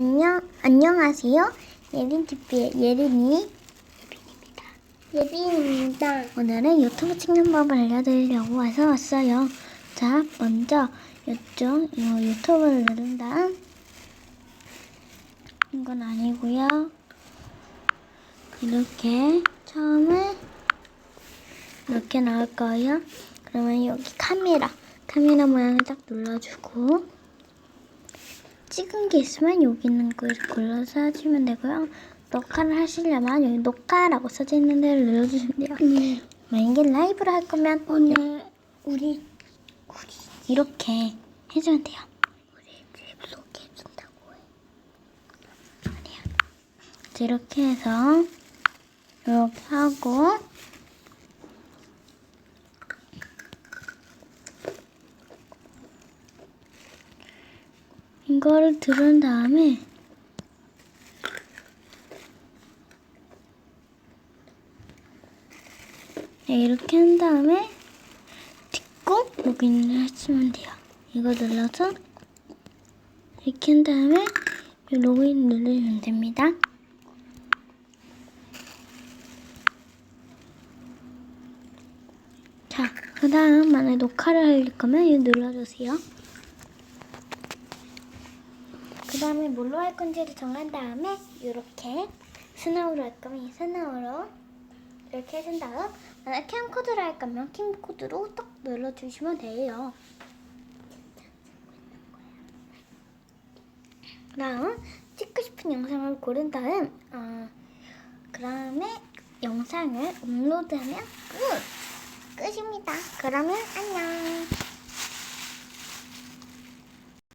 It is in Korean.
안녕, 안녕하세요. 예린TV의 예린이 예빈입니다. 예빈입니다. 오늘은 유튜브 찍는 법을 알려드리려고 와서 왔어요. 자, 먼저 이쪽 이 유튜브를 누른 다음 이건 아니고요. 이렇게 처음에 이렇게 나올 거예요. 그러면 여기 카메라, 카메라 모양을 딱 눌러주고 찍은 게 있으면 여기 있는 걸 골라서 하시면 되고요. 녹화를 하시려면 여기 녹화라고 써져 있는 데를 눌러주시면 돼요. 네. 만약에 라이브를 할 거면 오늘 우리 이렇게 해주면 돼요. 우리 집 소개 해준다고 해. 아니야. 이렇게 해서 이렇게 하고 이거를 들은 다음에 네, 이렇게 한 다음에 딛고 로그인을 하시면 돼요. 이거 눌러서 이렇게 한 다음에 이 로그인 누르시면 됩니다. 자, 그 다음 만약에 녹화를 할 거면 이거 눌러주세요. 그 다음에 뭘로 할 건지를 정한 다음에 이렇게 스나우로 할 거면 이 스나우로 이렇게 해준 다음 만약 캠코드를 할 거면 캠코드로 딱 눌러주시면 돼요. 다음 찍고 싶은 영상을 고른 다음 어, 그 다음에 영상을 업로드하면 끝! 끝입니다. 그러면 안녕!